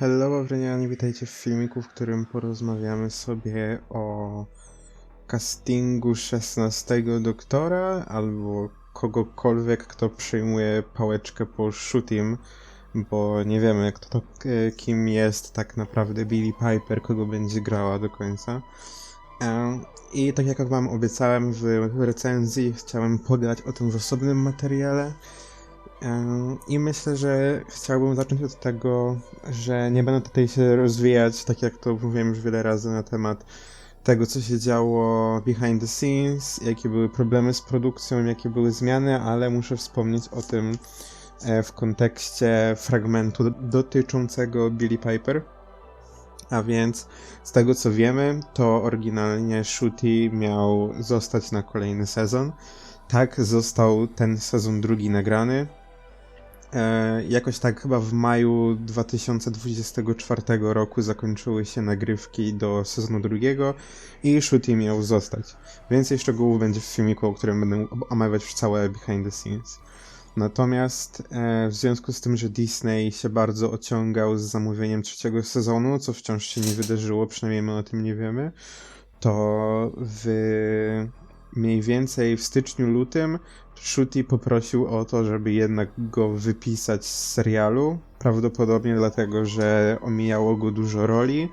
Hello, Wawrenianie, witajcie w filmiku, w którym porozmawiamy sobie o castingu 16 doktora albo kogokolwiek, kto przyjmuje pałeczkę po shootim, bo nie wiemy, kto to, e, kim jest tak naprawdę Billy Piper, kogo będzie grała do końca. E, I tak jak wam obiecałem w recenzji, chciałem pogadać o tym w osobnym materiale. I myślę, że chciałbym zacząć od tego, że nie będę tutaj się rozwijać, tak jak to mówiłem już wiele razy na temat tego, co się działo behind the scenes, jakie były problemy z produkcją, jakie były zmiany, ale muszę wspomnieć o tym e, w kontekście fragmentu do- dotyczącego Billy Piper. A więc z tego co wiemy, to oryginalnie Shooty miał zostać na kolejny sezon. Tak, został ten sezon drugi nagrany. E, jakoś tak chyba w maju 2024 roku zakończyły się nagrywki do sezonu drugiego i Shooty miał zostać. Więcej szczegółów będzie w filmiku, o którym będę omawiać już całe behind the scenes. Natomiast e, w związku z tym, że Disney się bardzo ociągał z zamówieniem trzeciego sezonu, co wciąż się nie wydarzyło, przynajmniej my o tym nie wiemy, to w mniej więcej w styczniu, lutym Shooty poprosił o to, żeby jednak go wypisać z serialu. Prawdopodobnie dlatego, że omijało go dużo roli,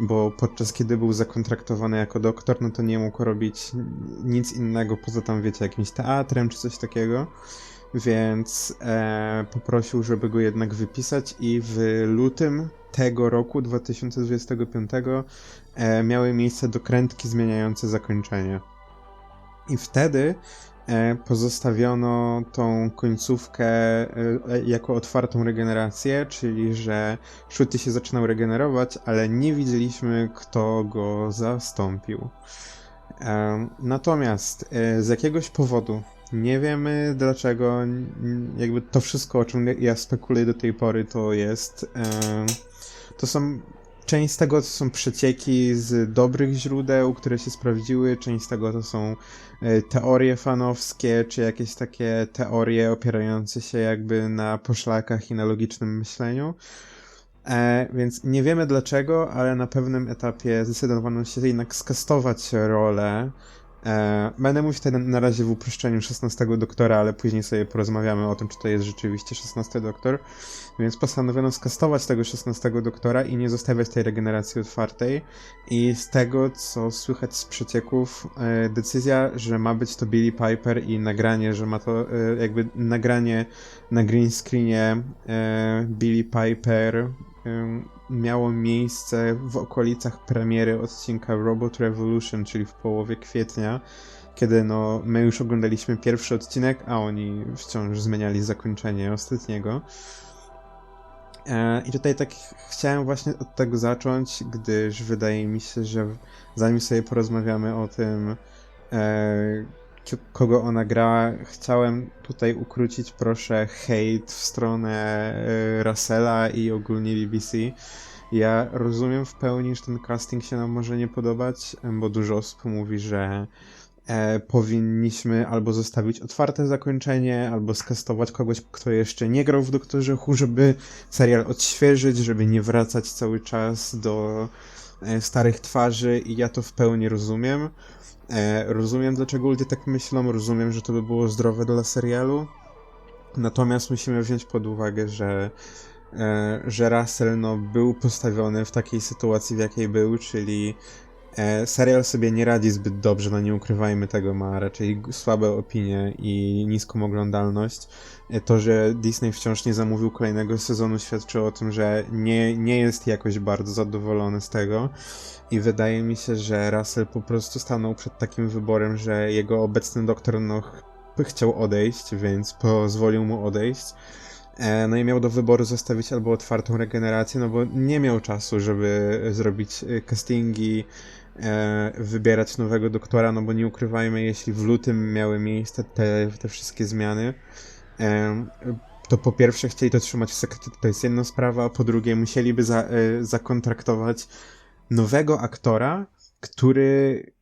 bo podczas kiedy był zakontraktowany jako doktor, no to nie mógł robić nic innego poza tam, wiecie, jakimś teatrem czy coś takiego. Więc e, poprosił, żeby go jednak wypisać, i w lutym tego roku, 2025, e, miały miejsce dokrętki zmieniające zakończenie. I wtedy e, pozostawiono tą końcówkę e, jako otwartą regenerację, czyli że Shooty się zaczynał regenerować, ale nie widzieliśmy, kto go zastąpił. E, Natomiast e, z jakiegoś powodu, nie wiemy dlaczego, jakby to wszystko, o czym ja spekuluję do tej pory, to jest. e, To są Część z tego to są przecieki z dobrych źródeł, które się sprawdziły, część z tego to są e, teorie fanowskie, czy jakieś takie teorie opierające się jakby na poszlakach i na logicznym myśleniu. E, więc nie wiemy dlaczego, ale na pewnym etapie zdecydowano się jednak skastować rolę. E, będę mówić tutaj na, razie w uproszczeniu 16 doktora, ale później sobie porozmawiamy o tym, czy to jest rzeczywiście 16 doktor. Więc postanowiono skastować tego 16 doktora i nie zostawiać tej regeneracji otwartej. I z tego, co słychać z przecieków, e, decyzja, że ma być to Billy Piper i nagranie, że ma to e, jakby nagranie na green screenie Billy Piper miało miejsce w okolicach premiery odcinka Robot Revolution, czyli w połowie kwietnia, kiedy no, my już oglądaliśmy pierwszy odcinek, a oni wciąż zmieniali zakończenie ostatniego. E, I tutaj tak chciałem właśnie od tego zacząć, gdyż wydaje mi się, że zanim sobie porozmawiamy o tym, e, kogo ona gra, chciałem tutaj ukrócić proszę hejt w stronę e, Russella i ogólnie BBC. Ja rozumiem w pełni, że ten casting się nam może nie podobać, bo dużo osób mówi, że e, powinniśmy albo zostawić otwarte zakończenie, albo skastować kogoś, kto jeszcze nie grał w Doktorze Who, żeby serial odświeżyć, żeby nie wracać cały czas do e, starych twarzy i ja to w pełni rozumiem. E, rozumiem, dlaczego ludzie tak myślą, rozumiem, że to by było zdrowe dla serialu. Natomiast musimy wziąć pod uwagę, że, e, że Russell no, był postawiony w takiej sytuacji, w jakiej był, czyli serial sobie nie radzi zbyt dobrze, no nie ukrywajmy tego, ma raczej słabe opinie i niską oglądalność. E, To, że Disney wciąż nie zamówił kolejnego sezonu świadczy o tym, że nie, nie jest jakoś bardzo zadowolony z tego. I wydaje mi się, że Russell po prostu stanął przed takim wyborem, że jego obecny doktor no, ch- chciał odejść, więc pozwolił mu odejść. E, No i miał do wyboru zostawić albo otwartą regenerację, no bo nie miał czasu, żeby zrobić e, castingi, e, wybierać nowego doktora, no bo nie ukrywajmy, jeśli w lutym miały miejsce te, te wszystkie zmiany, em, to po pierwsze chcieli to trzymać w sekrecie, to jest jedna sprawa, a po drugie musieliby za, e, zakontraktować nowego aktora, który e,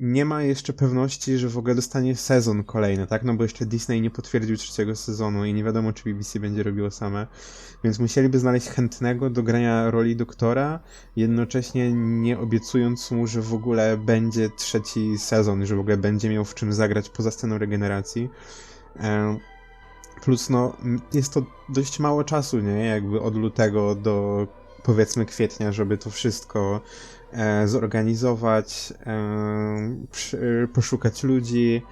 nie ma jeszcze pewności, że w ogóle dostanie sezon kolejny, tak? No bo jeszcze Disney nie potwierdził trzeciego sezonu i nie wiadomo, czy BBC będzie robiło same. Więc musieliby znaleźć chętnego do grania roli doktora, jednocześnie nie obiecując mu, że w ogóle będzie trzeci sezon, że w ogóle będzie miał w czym zagrać poza sceną regeneracji. Plus, no, jest to dość mało czasu, nie? Jakby od lutego do powiedzmy kwietnia, żeby to wszystko e, zorganizować, e, przy, poszukać ludzi,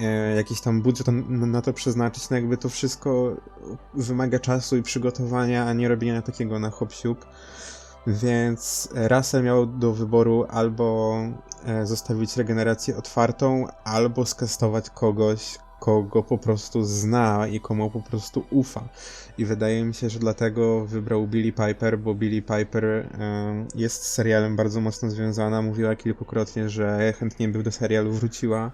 e, jakiś tam budżet na, to przeznaczyć, no jakby to wszystko wymaga czasu i przygotowania, a nie robienia takiego na hop Więc Russell miał do wyboru albo e, zostawić regenerację otwartą, albo skastować kogoś, kogo po prostu zna i komu po prostu ufa. I wydaje mi się, że dlatego wybrał Billy Piper, bo Billy Piper jest z serialem bardzo mocno związana. Mówiła kilkukrotnie, że chętnie by do serialu wróciła.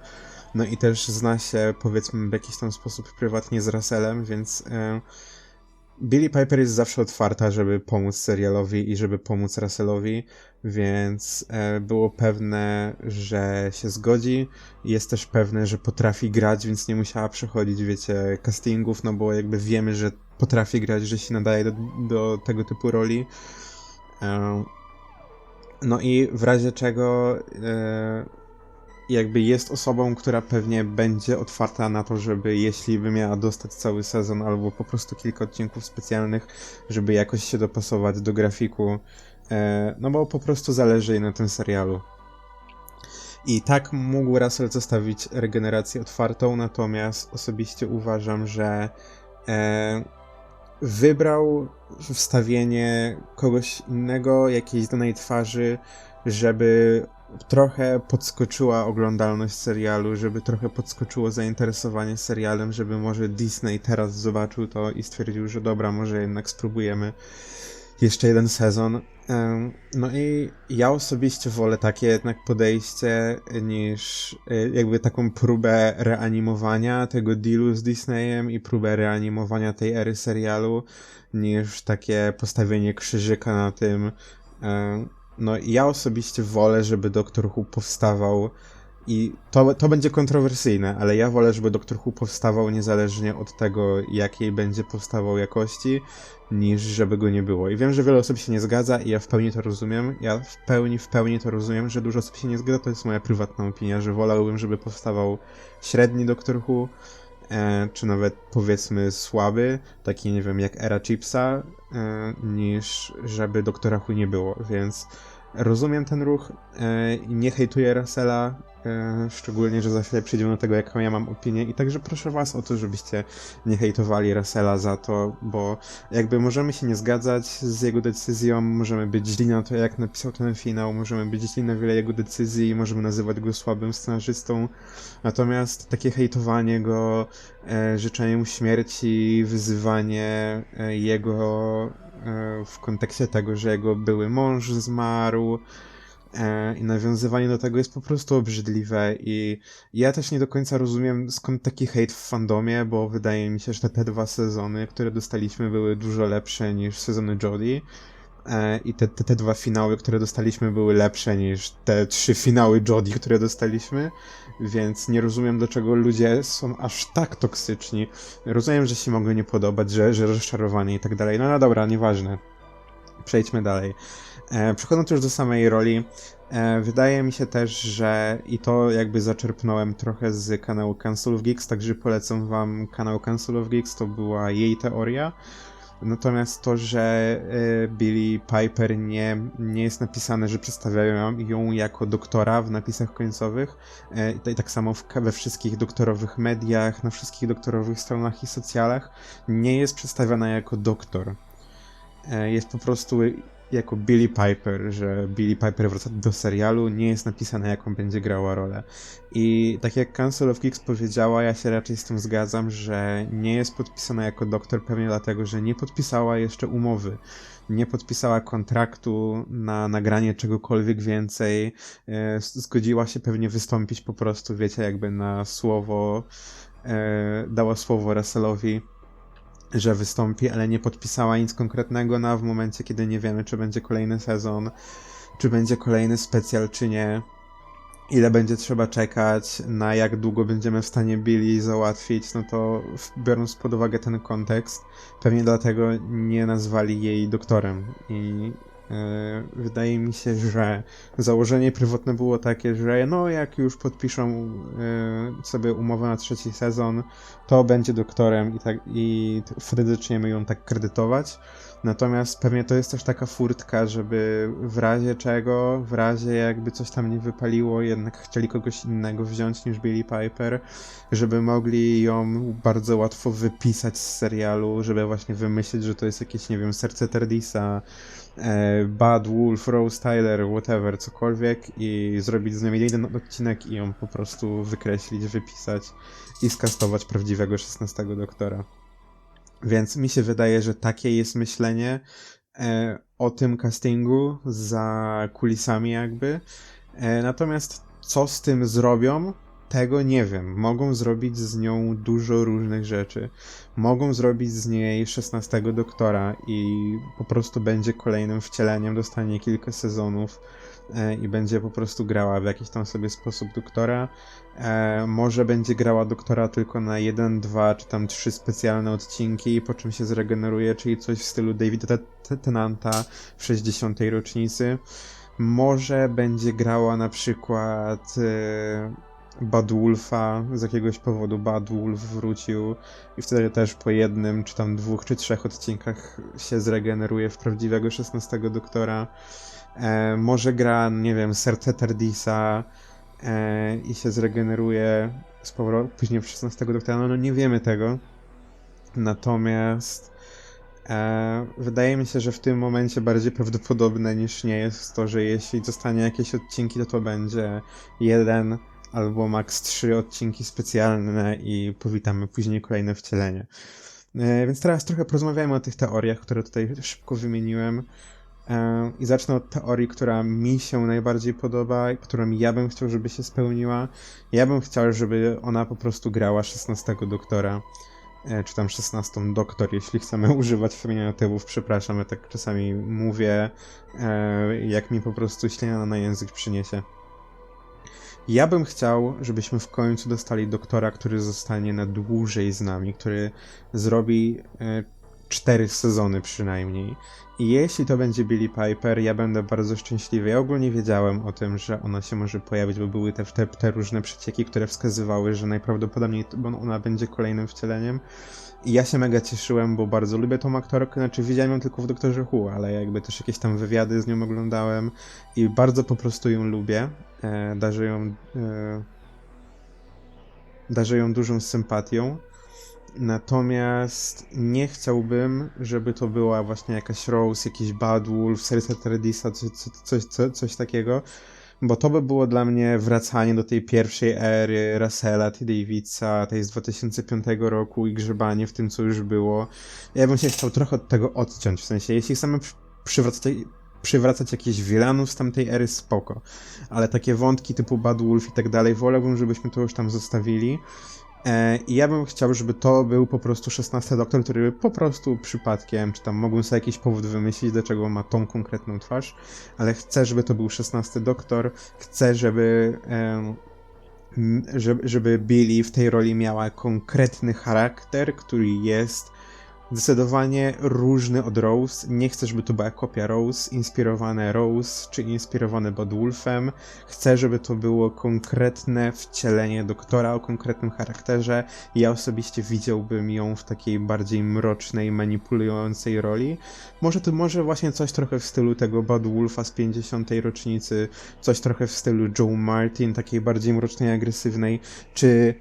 No i też zna się, powiedzmy, w jakiś tam sposób prywatnie z Russellem, więc Billy Piper jest zawsze otwarta, żeby pomóc serialowi i żeby pomóc Russellowi, więc e, było pewne, że się zgodzi. Jest też pewne, że potrafi grać, więc nie musiała przechodzić, wiecie, castingów, no bo jakby wiemy, że potrafi grać, że się nadaje do, do tego typu roli. E, no i w razie czego e, jakby jest osobą, która pewnie będzie otwarta na to, żeby jeśli by miała dostać cały sezon albo po prostu kilka odcinków specjalnych, żeby jakoś się dopasować do grafiku, e, no bo po prostu zależy jej na tym serialu. I tak mógł Russell zostawić regenerację otwartą, natomiast osobiście uważam, że e, wybrał wstawienie kogoś innego, jakiejś danej twarzy, żeby trochę podskoczyła oglądalność serialu, żeby trochę podskoczyło zainteresowanie serialem, żeby może Disney teraz zobaczył to i stwierdził, że dobra, może jednak spróbujemy jeszcze jeden sezon. No i ja osobiście wolę takie jednak podejście niż e, jakby taką próbę reanimowania tego dealu z Disneyem i próbę reanimowania tej ery serialu, niż takie postawienie krzyżyka na tym, no ja osobiście wolę, żeby Doktor Who powstawał i to, to będzie kontrowersyjne, ale ja wolę, żeby Doktor Who powstawał niezależnie od tego, jakiej będzie powstawał jakości, niż żeby go nie było. I wiem, że wiele osób się nie zgadza i ja w pełni to rozumiem. Ja w pełni, w pełni to rozumiem, że dużo osób się nie zgadza, to jest moja prywatna opinia, że wolałbym, żeby powstawał średni Doktor Who, czy nawet powiedzmy słaby, taki nie wiem, jak era Chipsa, e, niż żeby Doktora nie było, więc rozumiem ten ruch e, i nie hejtuję Russella, e, szczególnie, że za chwilę przejdziemy do tego, jaką ja mam opinię. I także proszę was o to, żebyście nie hejtowali Russella za to, bo jakby możemy się nie zgadzać z jego decyzją, możemy być źli na to, jak napisał ten finał, możemy być źli na wiele jego decyzji, możemy nazywać go słabym scenarzystą, natomiast takie hejtowanie go, e, życzenie mu śmierci, wyzywanie jego w kontekście tego, że jego były mąż zmarł e, i nawiązywanie do tego jest po prostu obrzydliwe. I ja też nie do końca rozumiem skąd taki hejt w fandomie, bo wydaje mi się, że te dwa sezony, które dostaliśmy były dużo lepsze niż sezony Jodie. e, i te, te, te dwa finały, które dostaliśmy były lepsze niż te trzy finały Jodie, które dostaliśmy więc nie rozumiem, dlaczego ludzie są aż tak toksyczni. Rozumiem, że się mogą nie podobać, że, że rozczarowani i tak dalej. No, no dobra, nieważne. Przejdźmy dalej. E, przechodząc już do samej roli, e, wydaje mi się też, że i to jakby zaczerpnąłem trochę z kanału Cancel of Geeks, także polecam wam kanał Cancel of Geeks, to była jej teoria. Natomiast to, że e, Billy Piper nie, nie jest napisane, że przedstawiają ją jako doktora w napisach końcowych, e, i tak samo we wszystkich doktorowych mediach, na wszystkich doktorowych stronach i socjalach, nie jest przedstawiana jako doktor. E, jest po prostu jako Billy Piper, że Billy Piper wraca do serialu, nie jest napisane, jaką będzie grała rolę. I tak jak Council of Geeks powiedziała, ja się raczej z tym zgadzam, że nie jest podpisana jako doktor pewnie dlatego, że nie podpisała jeszcze umowy. Nie podpisała kontraktu na nagranie czegokolwiek więcej. E, zgodziła się pewnie wystąpić po prostu, wiecie, jakby na słowo, e, dała słowo Russellowi że wystąpi, ale nie podpisała nic konkretnego na w momencie, kiedy nie wiemy, czy będzie kolejny sezon. czy będzie kolejny specjal, czy nie. Ile będzie trzeba czekać, na jak długo będziemy w stanie Billy załatwić, no to biorąc pod uwagę ten kontekst, pewnie dlatego nie nazwali jej doktorem. I wydaje mi się, że założenie pierwotne było takie, że no jak już podpiszą e, sobie umowę na trzeci sezon, to będzie doktorem i, tak, i wtedy zaczniemy ją tak kredytować. Natomiast pewnie to jest też taka furtka, żeby w razie czego, w razie jakby coś tam nie wypaliło, jednak chcieli kogoś innego wziąć niż Billy Piper, żeby mogli ją bardzo łatwo wypisać z serialu, żeby właśnie wymyślić, że to jest jakieś, nie wiem, serce Terdisa, e, Bad Wolf, Rose Tyler, whatever, cokolwiek i zrobić z nią jeden odcinek i ją po prostu wykreślić, wypisać i skastować prawdziwego 16 doktora. Więc mi się wydaje, że takie jest myślenie e, o tym castingu za kulisami jakby. E, natomiast co z tym zrobią, tego nie wiem. Mogą zrobić z nią dużo różnych rzeczy. Mogą zrobić z niej 16 doktora i po prostu będzie kolejnym wcieleniem, dostanie kilka sezonów e, i będzie po prostu grała w jakiś tam sobie sposób doktora. E, może będzie grała doktora tylko na jeden, dwa czy tam trzy specjalne odcinki, po czym się zregeneruje, czyli coś w stylu Davida Tenanta w 60. rocznicy. Może będzie grała na przykład Bad Wolfa, z jakiegoś powodu Bad Wolf wrócił i wtedy też po jednym, czy tam dwóch, czy trzech odcinkach się zregeneruje w prawdziwego 16 doktora. E, może gra, nie wiem, serce Tardisa e, i się zregeneruje z powrotem później w 16 doktora. No, no nie wiemy tego. Natomiast e, wydaje mi się, że w tym momencie bardziej prawdopodobne niż nie jest to, że jeśli zostanie jakieś odcinki, to to będzie jeden albo max trzy odcinki specjalne i powitamy później kolejne wcielenie. E, więc teraz trochę porozmawiajmy o tych teoriach, które tutaj szybko wymieniłem. E, I zacznę od teorii, która mi się najbardziej podoba, którą ja bym chciał, żeby się spełniła. Ja bym chciał, żeby ona po prostu grała 16 doktora, e, czy tam 16 doktor, jeśli chcemy używać feminatywów. Przepraszam, ja tak czasami mówię, jak mi po prostu ślina na język przyniesie. Ja bym chciał, żebyśmy w końcu dostali doktora, który zostanie na dłużej z nami, który zrobi e, cztery sezony przynajmniej. I jeśli to będzie Billy Piper, ja będę bardzo szczęśliwy. Ja ogólnie wiedziałem o tym, że ona się może pojawić, bo były te, te, te różne przecieki, które wskazywały, że najprawdopodobniej ona będzie kolejnym wcieleniem. I ja się mega cieszyłem, bo bardzo lubię tą aktorkę, znaczy widziałem ją tylko w Doktorze Who, ale jakby też jakieś tam wywiady z nią oglądałem i bardzo po prostu ją lubię. E, darzę ją, e, darzę ją dużą sympatią. Natomiast nie chciałbym, żeby to była właśnie jakaś Rose, jakiś Bad Wolf, Serce Tredisa, coś, coś, coś, coś takiego, bo to by było dla mnie wracanie do tej pierwszej ery Russella, T. Davidsa, tej z 2005 roku i grzebanie w tym, co już było. Ja bym się chciał trochę od tego odciąć, w sensie, jeśli chcemy przywracać, przywracać jakichś wilanów z tamtej ery, spoko. Ale takie wątki typu Bad Wolf i tak dalej, wolałbym, żebyśmy to już tam zostawili. E, I ja bym chciał, żeby to był po prostu 16 doktor, który po prostu przypadkiem, czy tam mogą sobie jakiś powód wymyślić, dlaczego ma tą konkretną twarz, ale chcę, żeby to był 16 doktor, chcę, żeby, żeby Billy w tej roli miała konkretny charakter, który jest Zdecydowanie różny od Rose. Nie chcę, żeby to była kopia Rose, inspirowane Rose, czy inspirowane Bad Wolfem. Chcę, żeby to było konkretne wcielenie doktora o konkretnym charakterze. Ja osobiście widziałbym ją w takiej bardziej mrocznej, manipulującej roli. Może to może właśnie coś trochę w stylu tego Bad Wolfa z 50. rocznicy, coś trochę w stylu Joe Martin, takiej bardziej mrocznej, agresywnej, czy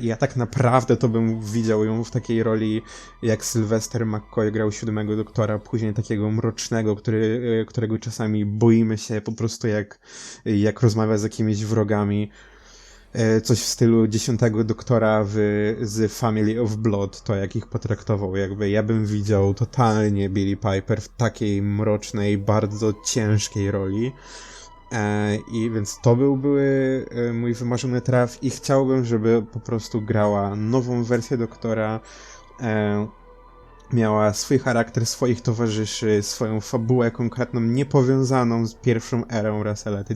ja tak naprawdę to bym widział ją w takiej roli, jak Sylvester McCoy grał siódmego doktora, później takiego mrocznego, który, e, którego czasami boimy się po prostu jak, jak rozmawia z jakimiś wrogami. E, coś w stylu dziesiątego doktora w, z Family of Blood, to jak ich potraktował, jakby ja bym widział totalnie Billy Piper w takiej mrocznej, bardzo ciężkiej roli. E, I więc to byłby e, mój wymarzony traf i chciałbym, żeby po prostu grała nową wersję doktora. E, miała swój charakter, swoich towarzyszy, swoją fabułę konkretną, niepowiązaną z pierwszą erą Russella T.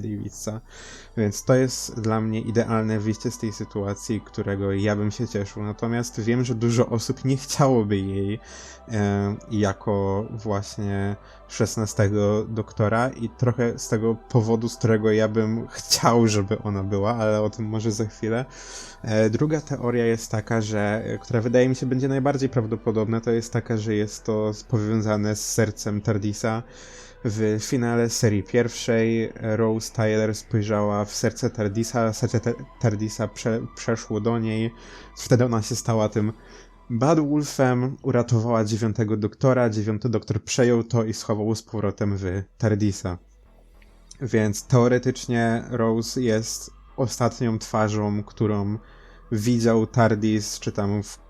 Więc to jest dla mnie idealne wyjście z tej sytuacji, którego ja bym się cieszył. Natomiast wiem, że dużo osób nie chciałoby jej e, jako właśnie 16 doktora i trochę z tego powodu, z którego ja bym chciał, żeby ona była, ale o tym może za chwilę. E, druga teoria jest taka, że, która wydaje mi się będzie najbardziej prawdopodobna, to jest taka, że jest to powiązane z sercem Tardisa. W finale serii pierwszej Rose Tyler spojrzała w serce Tardisa, serce Tardisa prze, przeszło do niej, wtedy ona się stała tym Bad Wolfem, uratowała dziewiątego doktora, dziewiąty doktor przejął to i schował z powrotem w Tardisa. Więc teoretycznie Rose jest ostatnią twarzą, którą widział Tardis, czy tam w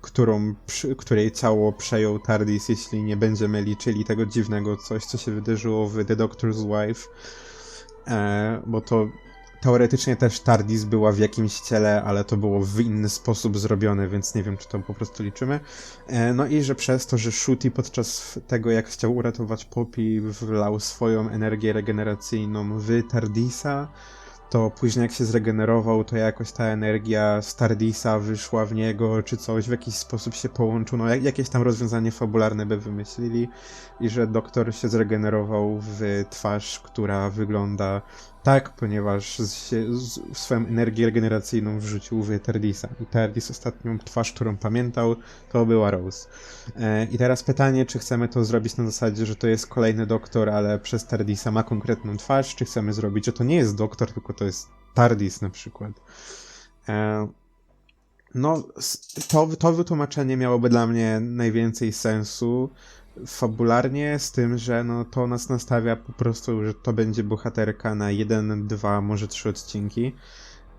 którą, przy, której ciało przejął Tardis, jeśli nie będziemy liczyli tego dziwnego coś, co się wydarzyło w The Doctor's Wife. E, bo to teoretycznie też TARDIS była w jakimś ciele, ale to było w inny sposób zrobione, więc nie wiem, czy to po prostu liczymy. E, no i że przez to, że Shooty podczas tego, jak chciał uratować Poppy, wlał swoją energię regeneracyjną w TARDISa, to później jak się zregenerował, to jakoś ta energia z Tardisa wyszła w niego, czy coś w jakiś sposób się połączył, no jak, jakieś tam rozwiązanie fabularne by wymyślili i że doktor się zregenerował w twarz, która wygląda tak, ponieważ się, z, swoją energię regeneracyjną wrzucił w Tardisa. I Tardis ostatnią twarz, którą pamiętał, to była Rose. E, I teraz pytanie, czy chcemy to zrobić na zasadzie, że to jest kolejny doktor, ale przez Tardisa ma konkretną twarz, czy chcemy zrobić, że to nie jest doktor, tylko to jest Tardis na przykład. E, no, to, to wytłumaczenie miałoby dla mnie najwięcej sensu fabularnie, z tym, że no, to nas nastawia po prostu, że to będzie bohaterka na jeden, dwa, może trzy odcinki.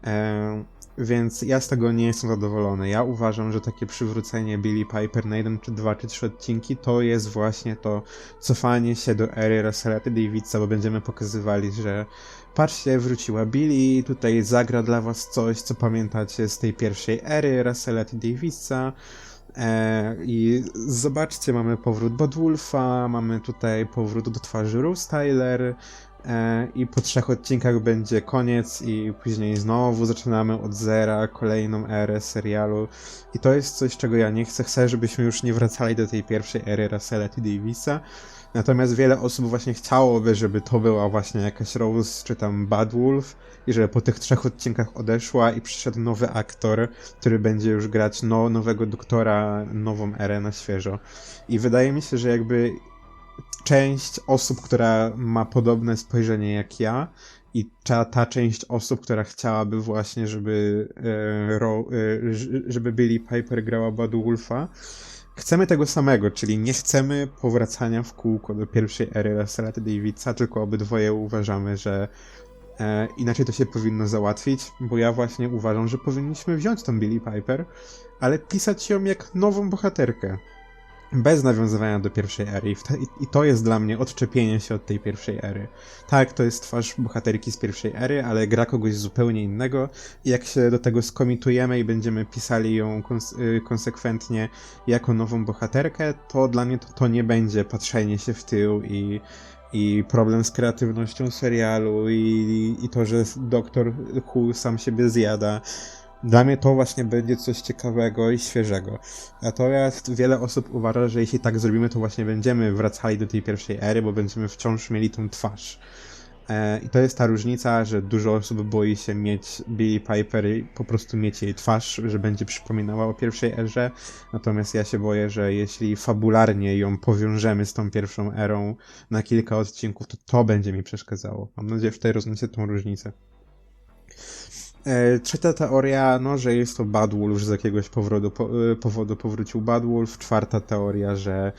E, więc ja z tego nie jestem zadowolony. Ja uważam, że takie przywrócenie Billy Piper na jeden, czy dwa, czy trzy odcinki to jest właśnie to cofanie się do ery Russella. Davidsa, bo będziemy pokazywali, że patrzcie, wróciła Billy, tutaj zagra dla was coś, co pamiętacie z tej pierwszej ery Russella. Davidsa. E, I zobaczcie, mamy powrót Badwulfa, mamy tutaj powrót do twarzy Rose Tyler i po trzech odcinkach będzie koniec i później znowu zaczynamy od zera kolejną erę serialu i to jest coś, czego ja nie chcę. Chcę, żebyśmy już nie wracali do tej pierwszej ery Russella T. Davisa, Natomiast wiele osób właśnie chciałoby, żeby to była właśnie jakaś Rose czy tam Bad Wolf i żeby po tych trzech odcinkach odeszła i przyszedł nowy aktor, który będzie już grać no, nowego doktora, nową erę na świeżo. I wydaje mi się, że jakby część osób, która ma podobne spojrzenie jak ja i ta, ta część osób, która chciałaby właśnie, żeby, e, ro, e, żeby Billy Piper grała Bad Wolfa, Chcemy tego samego, czyli nie chcemy powracania w kółko do pierwszej ery Russella. Davidsa, tylko obydwoje uważamy, że e, inaczej to się powinno załatwić, bo ja właśnie uważam, że powinniśmy wziąć tą Billy Piper, ale pisać ją jak nową bohaterkę bez nawiązywania do pierwszej ery. I to jest dla mnie odczepienie się od tej pierwszej ery. Tak, to jest twarz bohaterki z pierwszej ery, ale gra kogoś zupełnie innego. Jak się do tego skomitujemy i będziemy pisali ją y, konsekwentnie jako nową bohaterkę, to dla mnie to, to nie będzie patrzenie się w tył i i problem z kreatywnością serialu i, i to, że doktor Who sam siebie zjada dla mnie to właśnie będzie coś ciekawego i świeżego. Natomiast wiele osób uważa, że jeśli tak zrobimy, to właśnie będziemy wracali do tej pierwszej ery, bo będziemy wciąż mieli tą twarz. E, I to jest ta różnica, że dużo osób boi się mieć Billy Piper i po prostu mieć jej twarz, że będzie przypominała o pierwszej erze. Natomiast ja się boję, że jeśli fabularnie ją powiążemy z tą pierwszą erą na kilka odcinków, to to będzie mi przeszkadzało. Mam nadzieję, że tutaj rozumiecie tą różnicę. E, trzecia teoria, no, że jest to Bad Wolf, że z jakiegoś powodu, po, e, powodu powrócił Bad Wolf. Czwarta teoria, że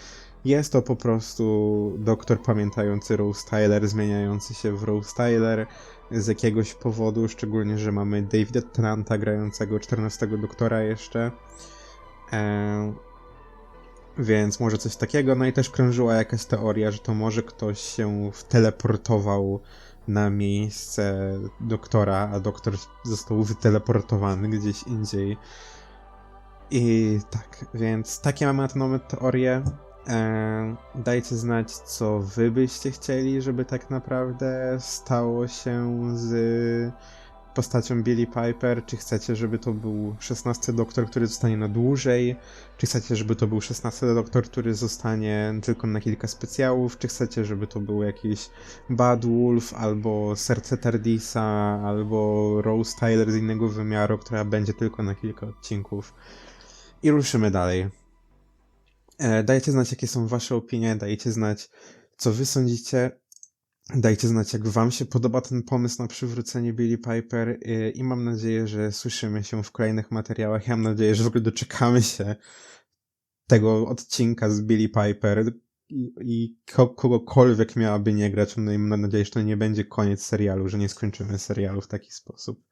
jest to po prostu doktor pamiętający Rose Tyler, zmieniający się w Rose Tyler z jakiegoś powodu, szczególnie, że mamy Davida Tranta grającego 14 doktora jeszcze. E, więc może coś takiego. No i też krążyła jakaś teoria, że to może ktoś się teleportował na miejsce doktora, a doktor został wyteleportowany gdzieś indziej. I tak, więc takie mamy na ten moment teorie. E, dajcie znać, co wy byście chcieli, żeby tak naprawdę stało się z postacią Billy Piper. Czy chcecie, żeby to był 16 doktor, który zostanie na dłużej? Czy chcecie, żeby to był 16 doktor, który zostanie tylko na kilka specjałów? Czy chcecie, żeby to był jakiś Bad Wolf, albo Serce Tardisa, albo Rose Tyler z innego wymiaru, która będzie tylko na kilka odcinków? I ruszymy dalej. E, Dajcie znać, jakie są wasze opinie, dajcie znać, co wy sądzicie. Dajcie znać, jak wam się podoba ten pomysł na przywrócenie Billy Piper e, i mam nadzieję, że słyszymy się w kolejnych materiałach. Ja mam nadzieję, że w ogóle doczekamy się tego odcinka z Billy Piper i, i ko- kogokolwiek miałaby nie grać. No mam nadzieję, że to nie będzie koniec serialu, że nie skończymy serialu w taki sposób.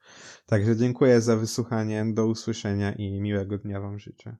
Także dziękuję za wysłuchanie, do usłyszenia i miłego dnia wam życzę.